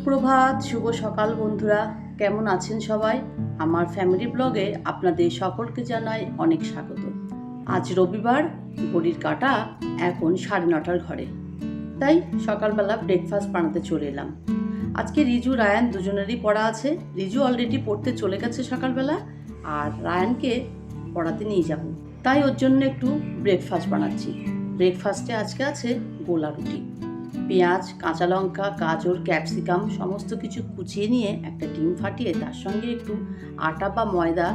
সুপ্রভাত, শুভ সকাল বন্ধুরা। কেমন আছেন সবাই? আমার ফ্যামিলি ব্লগে আপনাদের সকলকে জানাই অনেক স্বাগত। আজ রবিবার, ঘড়ির কাটা এখন সাড়ে নটার ঘরে। তাই সকালবেলা ব্রেকফাস্ট বানাতে চলে এলাম। আজকে রিজু, রায়ান দুজনেরই পড়া আছে। রিজু অলরেডি পড়তে চলে গেছে সকালবেলা আর রায়ানকে পড়াতে নিয়ে যাব। তাই ওর জন্য একটু ব্রেকফাস্ট বানাচ্ছি। ব্রেকফাস্টে আজকে আছে গোলা রুটি। পেঁয়াজ, কাঁচা লঙ্কা, গাজর, ক্যাপসিকাম সমস্ত কিছু কুচিয়ে নিয়ে একটা ডিম ফাটিয়ে তার সঙ্গে একটু আটা বা ময়দা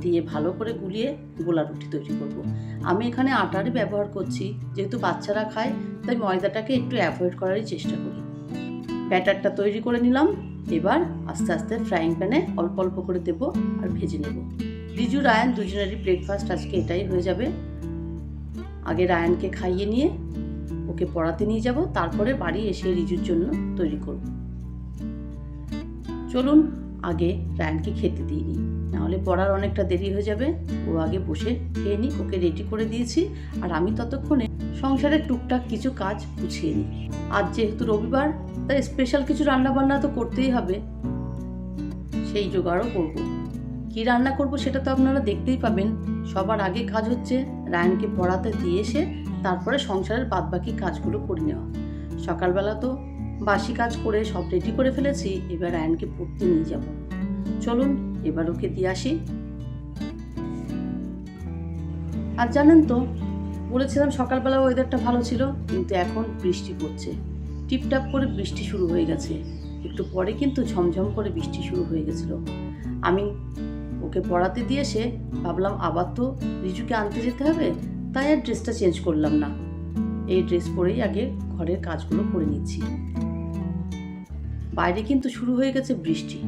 দিয়ে ভালো করে গুলিয়ে গোলা রুটি তৈরি করব। আমি এখানে আটারই ব্যবহার করছি, যেহেতু বাচ্চারা খায়, তাই ময়দাটাকে একটু অ্যাভয়েড করারই চেষ্টা করি। ব্যাটারটা তৈরি করে নিলাম, এবার আস্তে আস্তে ফ্রাইং প্যানে অল্প অল্প করে দেবো আর ভেজে নেব। রিজু, রায়ান দুজনেরই ব্রেকফাস্ট আজকে এটাই হয়ে যাবে। আগে রায়ানকে খাইয়ে নিয়ে ওকে পড়াতে নিয়ে যাব, তারপরে বাড়ি এসে রিজুর জন্য তৈরি করব। চলুন, আগে রায়ানকে খেতে দিই নি নাহলে পড়ার অনেকটা দেরি হয়ে যাবে। ও আগে বসে খেয়ে নিই ওকে রেডি করে দিয়েছি। আর আমি ততক্ষণে সংসারের টুকটাক কিছু কাজ গুছিয়ে নিই। আজ যেহেতু রবিবার, তাই স্পেশাল কিছু রান্না বান্না তো করতেই হবে। সেই জোগাড়ও করব। কি রান্না করব সেটা তো আপনারা দেখতেই পাবেন। সবার আগে কাজ হচ্ছে রায়ানকে পড়াতে দিয়ে এসে তারপরে সংসারের বাদবাকি কাজগুলো করে নেওয়া। সকালবেলা তো বাসি কাজ করে সব রেডি করে ফেলেছি, এবার রায়ানকে পড়তে নিয়ে যাব। চলুন, এবার ওকে দিয়ে আসি। আর জানেন তো, বলেছিলাম সকালবেলা ওয়েদারটা ভালো ছিল, কিন্তু এখন বৃষ্টি পড়ছে। টিপটাপ করে বৃষ্টি শুরু হয়ে গেছে। একটু পরে কিন্তু ঝমঝম করে বৃষ্টি শুরু হয়ে গেছিল। আমি ওকে পড়াতে দিয়ে এসে ভাবলাম আবার তো রিজুকে আনতে যেতে হবে তাই আর ড্রেসটা চেঞ্জ করলাম না। এই ড্রেস পরেই আগে ঘরের কাজগুলো করে নিচ্ছি। বাইরে কিন্তু শুরু হয়ে গেছে বৃষ্টি।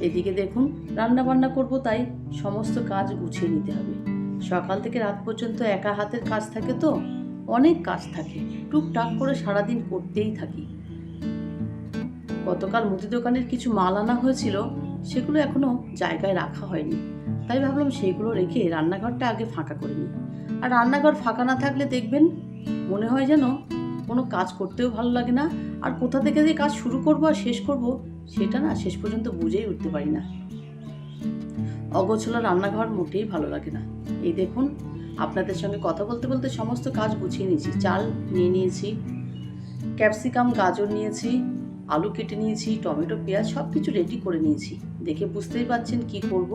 এদিকে দেখুন রান্না বান্না করব তাই সমস্ত কাজ গুছিয়ে নিতে হবে। সকাল থেকে রাত পর্যন্ত একা হাতের কাজ থাকে তো, অনেক কাজ থাকে। টুকটাক করে সারাদিন করতেই থাকি। গতকাল মুদি দোকানের কিছু মাল আনা হয়েছিল, সেগুলো এখনও জায়গায় রাখা হয়নি। তাই ভাবলাম সেইগুলো রেখে রান্নাঘরটা আগে ফাঁকা করে নিই। আর রান্নাঘর ফাঁকা না থাকলে দেখবেন মনে হয় যেন কোনো কাজ করতেও ভালো লাগে না। আর কোথা থেকে যে কাজ শুরু করব আর শেষ করব সেটা না শেষ পর্যন্ত বুঝেই উঠতে পারি না। অগোছলা রান্নাঘর মোটেই ভালো লাগে না। এই দেখুন, আপনাদের সঙ্গে কথা বলতে বলতে সমস্ত কাজ গুছিয়ে নিয়েছি। চাল নিয়ে নিয়েছি, ক্যাপসিকাম, গাজর নিয়েছি, আলু কেটে নিয়েছি, টমেটো, পেঁয়াজ সব কিছু রেডি করে নিয়েছি। দেখে বুঝতেই পাচ্ছেন কি করব।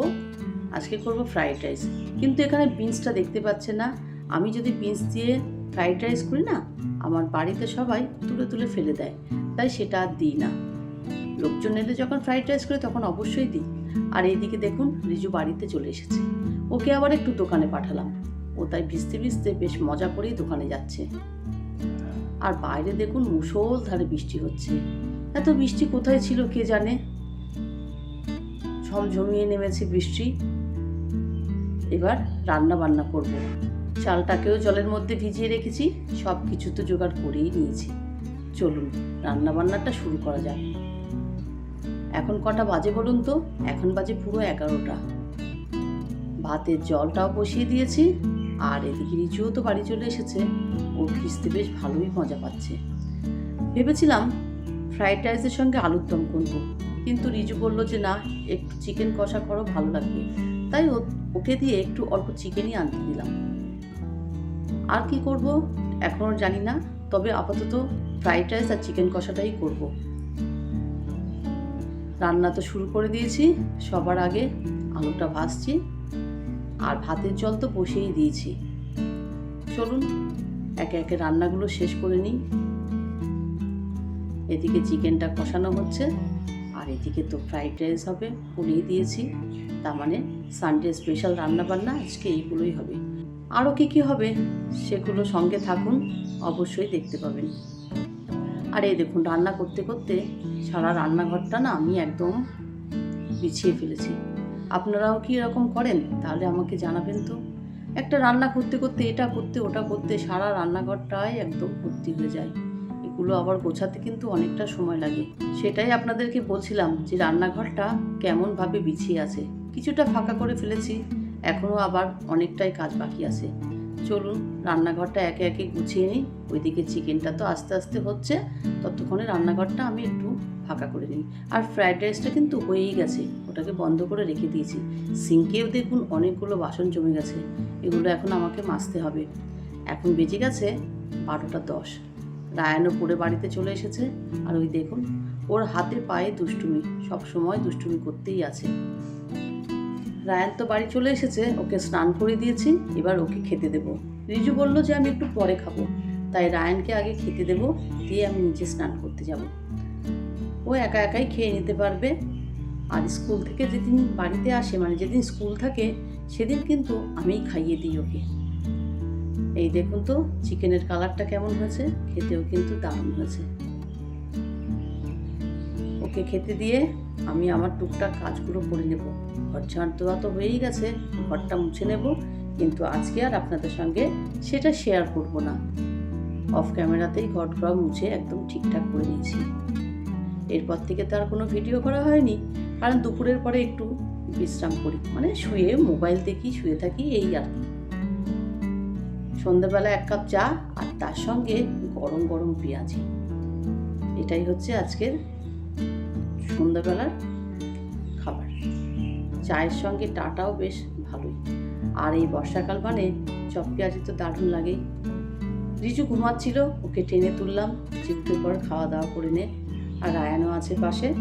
আজকে করব ফ্রাইড রাইস কিন্তু এখানে বিনসটা দেখতে পাচ্ছে না। আমি যদি বিনস দিয়ে ফ্রাইড রাইস করি না, আমার বাড়িতে সবাই তুলে তুলে ফেলে দেয়। তাই সেটা আর দিই না। লোকজন এলে যখন ফ্রাইড রাইস করি, তখন অবশ্যই দিই। আর এইদিকে দেখুন, রিজু বাড়িতে চলে এসেছে। ওকে আবার একটু দোকানে পাঠালাম। ও তাই ভিজতে ভিজতে বেশ মজা করেই দোকানে যাচ্ছে। আর বাইরে দেখুন মুষলধারে বৃষ্টি হচ্ছে। এত বৃষ্টি কোথায় ছিল কে জানে? ঝমঝমিয়ে নেমেছে বৃষ্টি। এবার রান্না বান্না করব। চালটাকেও জলের মধ্যে ভিজিয়ে রেখেছি সব কিছু তো জোগাড় করেই নিয়েছি। চলুন, রান্না বান্নাটা শুরু করা যাক। এখন কটা বাজে বলুন তো? এখন বাজে পুরো এগারোটা। ভাতের জলটাও বসিয়ে দিয়েছি, আর এদিকে রিচুও তো বাড়ি চলে এসেছে। ও ভিজতে বেশ ভালোই মজা পাচ্ছে। ভেবেছিলাম ফ্রাইড রাইসের সঙ্গে আলুর দম করব, কিন্তু রিজু বলল যে না, একটু চিকেন কষা করো, ভালো লাগবে। তাই ওকে দিয়ে একটু অল্প চিকেনই আনতে দিলাম। আর কি করব? এখনও জানি না, তবে আপাতত ফ্রাইড রাইস আর চিকেন কষাটাই করব। রান্না তো শুরু করে দিয়েছি, সবার আগে আলুটা ভাজছি, আর ভাতের জল তো বসিয়েই দিয়েছি। চলুন, একে একে রান্নাগুলো শেষ করে নিই। এদিকে চিকেনটা কষানো হচ্ছে, আর এদিকে তো ফ্রাইড রাইস হবে বলেই দিয়েছি, তার মানে সানডে স্পেশাল রান্নাবান্না আজকে এইগুলোই হবে। আরও কী কী হবে সেগুলো সঙ্গে থাকুন, অবশ্যই দেখতে পাবেন। আর এই দেখুন, রান্না করতে করতে সারা রান্নাঘরটা না আমি একদম বিছিয়ে ফেলেছি। আপনারাও কি এরকম করেন তাহলে আমাকে জানাবেন তো। একটা রান্না করতে করতে এটা করতে ওটা করতে সারা রান্নাঘরটাই একদম ভর্তি হয়ে যায়। এগুলো আবার গোছাতে কিন্তু অনেকটা সময় লাগে। সেটাই আপনাদেরকে বলছিলাম যে রান্নাঘরটা কেমনভাবে বিছিয়ে আছে। কিছুটা ফাঁকা করে ফেলেছি, এখনও আবার অনেকটাই কাজ বাকি আছে। চলুন, রান্নাঘরটা একে একে গুছিয়ে নিই। ওইদিকে চিকেনটা তো আস্তে আস্তে হচ্ছে, ততক্ষণে রান্নাঘরটা আমি একটু ফাঁকা করে নিই। আর ফ্রাইড রাইসটা কিন্তু হয়েই গেছে, ওটাকে বন্ধ করে রেখে দিয়েছি। সিঙ্কেও দেখুন অনেকগুলো বাসন জমে গেছে, এগুলো এখন আমাকে মাজতে হবে। এখন বেজে গেছে বারোটা দশ। রায়ানও পড়ে বাড়িতে চলে এসেছে। আর ওই দেখুন, ওর হাতে পায়ে দুষ্টুমি, সব সময় দুষ্টুমি করতেই আছে। রায়ান তো বাড়ি চলে এসেছে, ওকে স্নান করে দিয়েছি, এবার ওকে খেতে দেব। রিজু বলল যে আমি একটু পরে খাব, তাই রায়ানকে আগে খেতে দেব, দিয়ে আমি নিচে স্নান করতে যাব। ও একা একাই খেয়ে নিতে পারবে। আর স্কুল থেকে যেদিন বাড়িতে আসে মানে যেদিন স্কুল থাকে, সেদিন কিন্তু আমিই খাইয়ে দিই ওকে। এই দেখুন তো, চিকেনের কালারটা কেমন হয়েছে? খেতেও কিন্তু দারুণ হয়েছে। ওকে খেতে দিয়ে আমি আমার টুকটাক কাজগুলো করে নেব। ঘর ঝাড় দেওয়া তো হয়েই গেছে, ঘরটা মুছে নেব। কিন্তু আজকে আর আপনাদের সঙ্গে সেটা শেয়ার করব না। অফ ক্যামেরাতেই ঘর ঘর মুছে একদম ঠিকঠাক করে নিয়েছি। এরপর থেকে তো আর কোনো ভিডিও করা হয়নি। কারণ দুপুরের পরে একটু বিশ্রাম করি। মানে শুয়ে মোবাইল দেখি, শুয়ে থাকি, এই আর কি। সন্ধ্যাবেলা এক কাপ চা আর তার সঙ্গে গরম গরম পেঁয়াজি। এটাই হচ্ছে আজকের সন্ধ্যাবেলার খাবার। চায়ের সঙ্গে টাটাও বেশ ভালোই। আর এই বর্ষাকাল মানে চপ পেঁয়াজি তো দারুণ লাগেই রিজু ঘুমাচ্ছিল, ওকে টেনে তুললাম যে পর খাওয়া দাওয়া করে নে। আর রায়ানও আছে পাশে।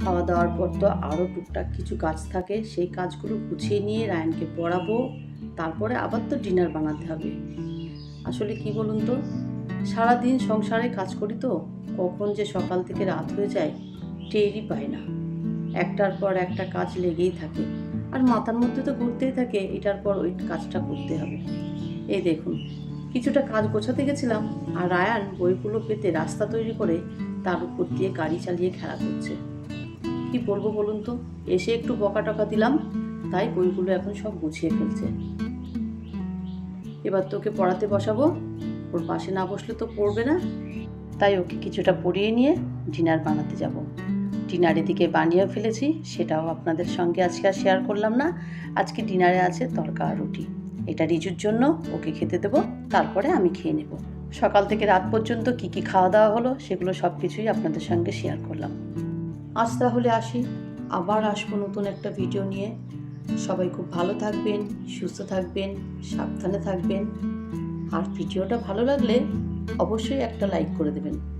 খাওয়া দাওয়ার পর তো আরও টুকটাক কিছু কাজ থাকে, সেই কাজগুলো গুছিয়ে নিয়ে রায়ানকে পড়াবো। তারপরে আবার তো ডিনার বানাতে হবে। আসলে কি বলুন তো, সারাদিন সংসারে কাজ করি তো, কখন যে সকাল থেকে রাত হয়ে যায়, টেরই পায় না। একটার পর একটা কাজ লেগেই থাকে, আর মাথার মধ্যে তো ঘুরতেই থাকে, এটার পর ওই কাজটা করতে হবে। এই দেখুন, কিছুটা কাজ গোছাতে গেছিলাম, আর রায়ান বইগুলো পেতে রাস্তা তৈরি করে তার উপর দিয়ে গাড়ি চালিয়ে খেলা করছে। কি বলব বলুন তো, এসে একটু বকা টকা দিলাম, তাই বইগুলো এখন সব গুছিয়ে ফেলছে। এবার তোকে পড়াতে বসাবো। ওর পাশে না বসলে তো পড়বে না। তাই ওকে কিছুটা পড়িয়ে নিয়ে ডিনার বানাতে যাব। ডিনার এদিকে বানিয়ে ফেলেছি, সেটাও আপনাদের সঙ্গে আজকে আর শেয়ার করলাম না। আজকে ডিনারে আছে তরকা আর রুটি। এটা রিজুর জন্য, ওকে খেতে দেবো, তারপরে আমি খেয়ে নেব। সকাল থেকে রাত পর্যন্ত কি কি খাওয়া দাওয়া হলো, সেগুলো সব কিছুই আপনাদের সঙ্গে শেয়ার করলাম। আজ তাহলে আসি। আবার আসব নতুন একটা ভিডিও নিয়ে। সবাই খুব ভালো থাকবেন, সুস্থ থাকবেন, সাবধানে থাকবেন। আর ভিডিওটা ভালো লাগলে অবশ্যই একটা লাইক করে দেবেন।